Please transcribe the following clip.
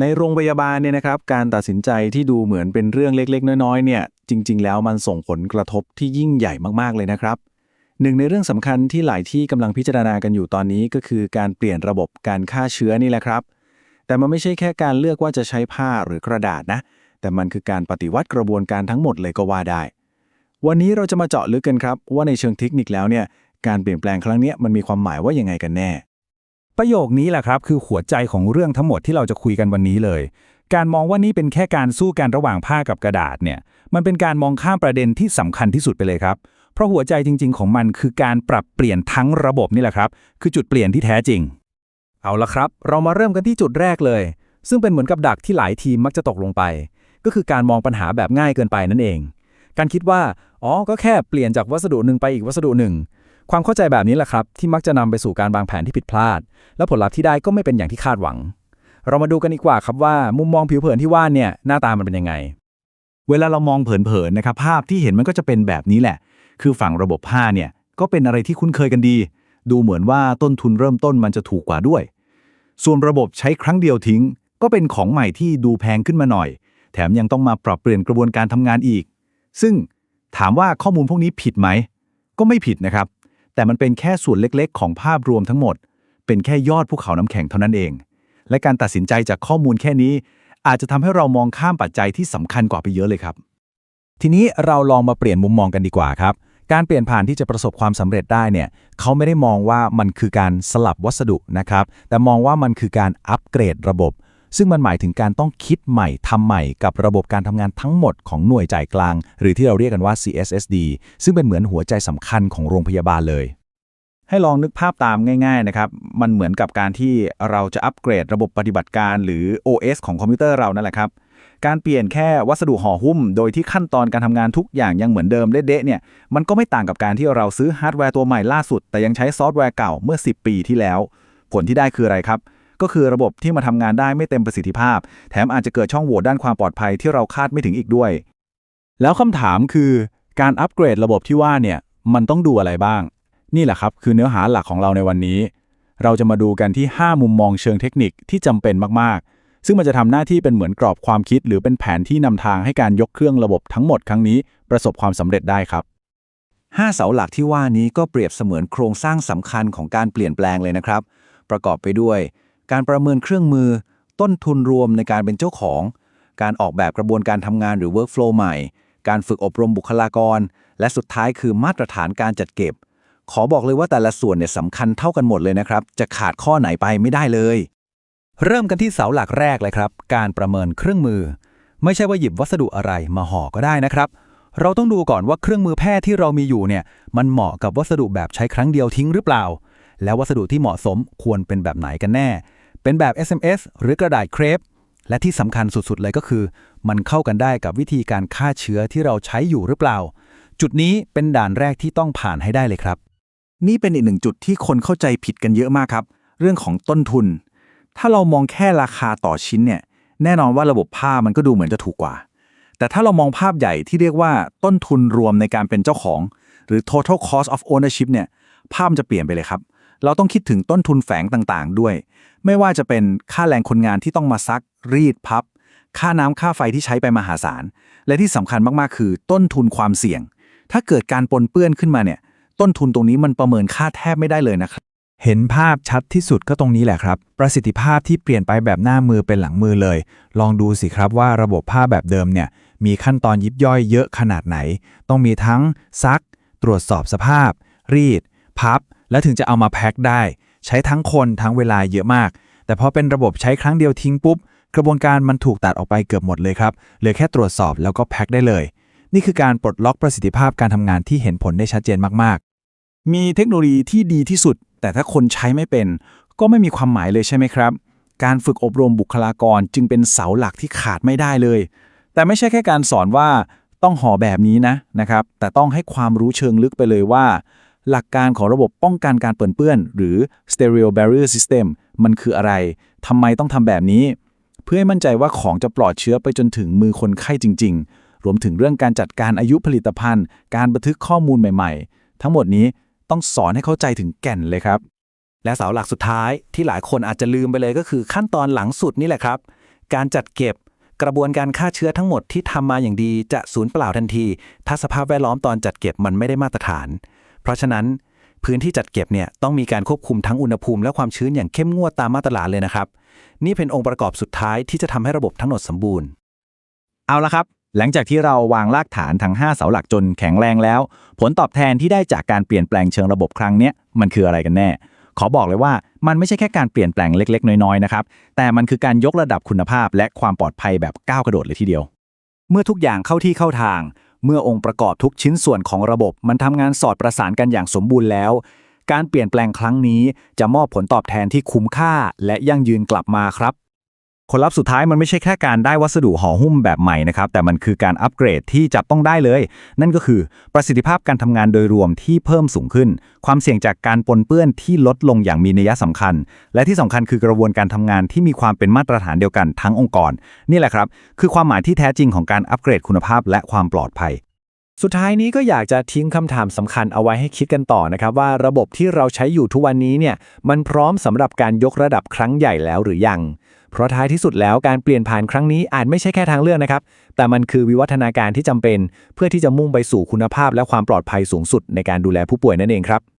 ในโรงพยาบาลเนี่ยนะครับ การตัดสินใจที่ดูเหมือนเป็นเรื่องเล็กๆ น้อยๆเนี่ย จริง ๆ แล้วมันส่งผลกระทบที่ยิ่งใหญ่มากๆเลยนะครับ หนึ่งในเรื่องสำคัญที่หลายที่กำลังพิจารณากันอยู่ตอนนี้ก็คือการเปลี่ยนระบบการฆ่าเชื้อนี่แหละครับ แต่มันไม่ใช่แค่การเลือกว่าจะใช้ผ้าหรือกระดาษนะ แต่มันคือการปฏิวัติกระบวนการทั้งหมดเลยก็ว่าได้ วันนี้เราจะมาเจาะลึกกันครับว่าในเชิงเทคนิคแล้วเนี่ยการเปลี่ยนแปลงครั้งนี้มันมีความหมายว่ายังไงกันแน่ ประโยคนี้แหละครับคือหัวใจของเรื่องทั้งหมดที่เราจะคุยกันวันนี้เลย การมองว่านี่เป็นแค่การสู้กันระหว่างผ้ากับกระดาษเนี่ยมันเป็นการมองข้ามประเด็นที่สำคัญที่สุดไปเลยครับ เพราะหัวใจจริง ๆ ของมันคือการปรับเปลี่ยนทั้งระบบนี่แหละครับ คือจุดเปลี่ยนที่แท้จริง เอาละครับ เรามาเริ่มกันที่จุดแรกเลย ซึ่งเป็นเหมือนกับดักที่หลายทีมมักจะตกลงไป ก็คือการมองปัญหาแบบง่ายเกินไปนั่นเอง การคิดว่าอ๋อก็แค่เปลี่ยนจากวัสดุหนึ่งไปอีกวัสดุหนึ่ง ความเข้าใจแบบนี้แหละครับ ที่มักจะนำไปสู่การวางแผนที่ผิดพลาด และผลลัพธ์ที่ได้ก็ไม่เป็นอย่างที่คาดหวัง เรามาดูกันดีกว่าครับว่ามุมมองผิวเผินที่ว่าเนี่ยหน้าตามันเป็นยังไง เวลาเรามองเผินๆนะครับภาพที่เห็นมันก็จะเป็นแบบนี้แหละ คือฝั่งระบบผ้าเนี่ยก็เป็นอะไรที่คุ้นเคยกันดี ดูเหมือนว่าต้นทุนเริ่มต้นมันจะถูกกว่าด้วย ส่วนระบบใช้ครั้งเดียวทิ้ง ก็เป็นของใหม่ที่ดูแพงขึ้นมาหน่อย แถมยังต้องมาปรับเปลี่ยนกระบวนการทำงานอีก ซึ่งถามว่าข้อมูลพวกนี้ผิดไหม ก็ไม่ผิดนะครับ แต่มันเป็นแค่ส่วนเล็กๆ ของภาพรวมทั้งหมด เป็นแค่ยอดภูเขาน้ำแข็งเท่านั้นเอง และการตัดสินใจจากข้อมูลแค่นี้ อาจจะทำให้เรามองข้ามปัจจัยที่สำคัญกว่าไปเยอะเลยครับ ทีนี้เราลองมาเปลี่ยนมุมมองกันดีกว่าครับ การเปลี่ยนผ่านที่จะประสบความสำเร็จได้เนี่ยเขาไม่ได้มองว่ามันคือการสลับวัสดุนะครับ แต่มองว่ามันคือการอัปเกรดระบบ ซึ่งมันหมายถึงการต้องคิดใหม่ทำใหม่กับระบบการทำงานทั้งหมดของหน่วยจ่ายกลาง หรือที่เราเรียกกันว่า CSSD ซึ่งเป็นเหมือนหัวใจสำคัญของโรงพยาบาลเลย ให้ลองนึกภาพตามง่าย ๆ นะครับ มันเหมือนกับการที่เราจะอัปเกรดระบบปฏิบัติการหรือ OS ของคอมพิวเตอร์เรานั่นแหละครับการเปลี่ยนแค่วัสดุห่อหุ้ม โดยที่ขั้นตอนการทำงานทุกอย่างยังเหมือนเดิมเด๊ะเนี่ย มันก็ไม่ต่างกับการที่เราซื้อฮาร์ดแวร์ตัวใหม่ล่าสุด แต่ยังใช้ซอฟต์แวร์เก่าเมื่อ 10 ปีที่แล้ว ผลที่ได้คืออะไรครับ ก็คือระบบที่มาทำงานได้ไม่เต็มประสิทธิภาพ แถมอาจจะเกิดช่องโหว่ด้านความปลอดภัยที่เราคาดไม่ถึงอีกด้วย แล้วคำถามคือการอัปเกรดระบบที่ว่าเนี่ยมันต้องดูอะไรบ้าง นี่แหละครับคือเนื้อหาหลักของเราในวันนี้ เราจะมาดูกันที่ 5 มุมมองเชิงเทคนิคที่จำเป็นมากๆ ซึ่งมันจะทำหน้าที่เป็นเหมือนกรอบความคิด หรือเป็นแผนที่นำทางให้การยกเครื่องระบบทั้งหมดครั้งนี้ประสบความสำเร็จได้ครับ5เสาหลักที่ว่านี้ก็เปรียบเสมือนโครงสร้างสำคัญของการเปลี่ยนแปลงเลยนะครับ ประกอบไปด้วย การประเมินเครื่องมือ ต้นทุนรวมในการเป็นเจ้าของ การออกแบบกระบวนการทำงานหรือ workflow ใหม่ การฝึกอบรมบุคลากร และสุดท้ายคือมาตรฐานการจัดเก็บ ขอบอกเลยว่าแต่ละส่วนเนี่ยสำคัญเท่ากันหมดเลยนะครับ จะขาดข้อไหนไปไม่ได้เลย เริ่มกันที่เสาหลักแรกเลยครับ การประเมินเครื่องมือ ไม่ใช่ว่าหยิบวัสดุอะไรมาห่อก็ได้นะครับเราต้องดูก่อนว่าเครื่องมือแพทย์ที่เรามีอยู่เนี่ย มันเหมาะกับวัสดุแบบใช้ครั้งเดียวทิ้งหรือเปล่า แล้ววัสดุที่เหมาะสมควรเป็นแบบไหนกันแน่ เป็นแบบ SMS หรือกระดาษเครปและที่สำคัญสุดๆ เลยก็คือ มันเข้ากันได้กับวิธีการฆ่าเชื้อที่เราใช้อยู่หรือเปล่า จุดนี้เป็นด่านแรกที่ต้องผ่านให้ได้เลยครับ นี่เป็นอีกหนึ่งจุดที่คนเข้าใจผิดกันเยอะมากครับ เรื่องของต้นทุน ถ้าเรามองแค่ราคาต่อชิ้นเนี่ย แน่นอนว่าระบบผ้ามันก็ดูเหมือนจะถูกกว่า แต่ถ้าเรามองภาพใหญ่ที่เรียกว่าต้นทุนรวมในการเป็นเจ้าของ หรือ total cost of ownership เนี่ยภาพมันจะเปลี่ยนไปเลยครับ เราต้องคิดถึงต้นทุนแฝงต่างๆ ด้วย ไม่ว่าจะเป็นค่าแรงคนงานที่ต้องมาซัก รีดพับ ค่าน้ำค่าไฟที่ใช้ไปมหาศาล และที่สำคัญมากๆ คือต้นทุนความเสี่ยง ถ้าเกิดการปนเปื้อนขึ้นมาเนี่ย ต้นทุนตรงนี้มันประเมินค่าแทบไม่ได้เลยนะครับ เห็นภาพชัดที่สุดก็ตรงนี้แหละครับ ประสิทธิภาพที่เปลี่ยนไปแบบหน้ามือเป็นหลังมือเลย ลองดูสิครับว่าระบบผ้าแบบเดิมเนี่ยมีขั้นตอนยิบย่อยเยอะขนาดไหน ต้องมีทั้งซัก ตรวจสอบสภาพ รีด พับ และถึงจะเอามาแพ็คได้ ใช้ทั้งคนทั้งเวลาเยอะมาก แต่พอเป็นระบบใช้ครั้งเดียวทิ้งปุ๊บ กระบวนการมันถูกตัดออกไปเกือบหมดเลยครับ เหลือแค่ตรวจสอบแล้วก็แพ็คได้เลย นี่คือการปลดล็อกประสิทธิภาพการทำงานที่เห็นผลได้ชัดเจนมากๆ มีเทคโนโลยีที่ดีที่สุด แต่ถ้าคนใช้ไม่เป็น ก็ไม่มีความหมายเลยใช่ไหมครับ การฝึกอบรมบุคลากรจึงเป็นเสาหลักที่ขาดไม่ได้เลย แต่ไม่ใช่แค่การสอนว่าต้องห่อแบบนี้นะนะครับ แต่ต้องให้ความรู้เชิงลึกไปเลยว่า หลักการของระบบป้องกันการเปื้อนเปื้อน หรือ stereo barrier system มันคืออะไร ทำไมต้องทำแบบนี้ เพื่อให้มั่นใจว่าของจะปลอดเชื้อไปจนถึงมือคนไข้จริง ๆ รวมถึงเรื่องการจัดการอายุผลิตภัณฑ์ การบันทึกข้อมูลใหม่ ๆ ทั้งหมดนี้ต้องสอนให้เข้าใจถึงแก่นเลยครับ และเสาหลักสุดท้ายที่หลายคนอาจจะลืมไปเลยก็คือขั้นตอนหลังสุดนี่แหละครับ การจัดเก็บกระบวนการฆ่าเชื้อทั้งหมดที่ทำมาอย่างดีจะสูญเปล่าทันที ถ้าสภาพแวดล้อมตอนจัดเก็บมันไม่ได้มาตรฐาน เพราะฉะนั้นพื้นที่จัดเก็บเนี่ยต้องมีการควบคุมทั้งอุณหภูมิและความชื้นอย่างเข้มงวดตามมาตรฐานเลยนะครับ นี่เป็นองค์ประกอบสุดท้ายที่จะทำให้ระบบทั้งหมดสมบูรณ์ เอาละครับ หลังจากที่เราวางรากฐานทั้ง 5 เสาหลักจนแข็งแรงแล้ว ผลตอบแทนที่ได้จากการเปลี่ยนแปลงเชิงระบบครั้งนี้มันคืออะไรกันแน่ ขอบอกเลยว่ามันไม่ใช่แค่การเปลี่ยนแปลงเล็ก ๆ น้อยๆนะครับแต่มันคือการยกระดับคุณภาพและความปลอดภัยแบบก้าวกระโดดเลยทีเดียว เมื่อทุกอย่างเข้าที่เข้าทาง เมื่อองค์ประกอบทุกชิ้นส่วนของระบบ มันทำงานสอดประสานกันอย่างสมบูรณ์แล้ว การเปลี่ยนแปลงครั้งนี้จะมอบผลตอบแทนที่คุ้มค่าและยั่งยืนกลับมาครับ ผลลัพธ์สุดท้ายมันไม่ใช่แค่การได้วัสดุห่อหุ้มแบบใหม่นะครับ แต่มันคือการอัปเกรดที่จับต้องได้เลย นั่นก็คือประสิทธิภาพการทำงานโดยรวมที่เพิ่มสูงขึ้น ความเสี่ยงจากการปนเปื้อนที่ลดลงอย่างมีนัยสำคัญ และที่สำคัญคือกระบวนการทำงานที่มีความเป็นมาตรฐานเดียวกันทั้งองค์กร นี่แหละครับ คือความหมายที่แท้จริงของการอัปเกรดคุณภาพและความปลอดภัย สุดท้ายนี้ก็อยากจะทิ้งคำถามสำคัญเอาไว้ให้คิดกันต่อนะครับ ว่าระบบที่เราใช้อยู่ทุกวันนี้เนี่ยมันพร้อมสำหรับการยกระดับครั้งใหญ่แล้วหรือยัง เพราะท้ายที่สุดแล้วการเปลี่ยนผ่านครั้งนี้อาจไม่ใช่แค่ทางเลือกนะครับ แต่มันคือวิวัฒนาการที่จำเป็น เพื่อที่จะมุ่งไปสู่คุณภาพและความปลอดภัยสูงสุดในการดูแลผู้ป่วยนั่นเองครับ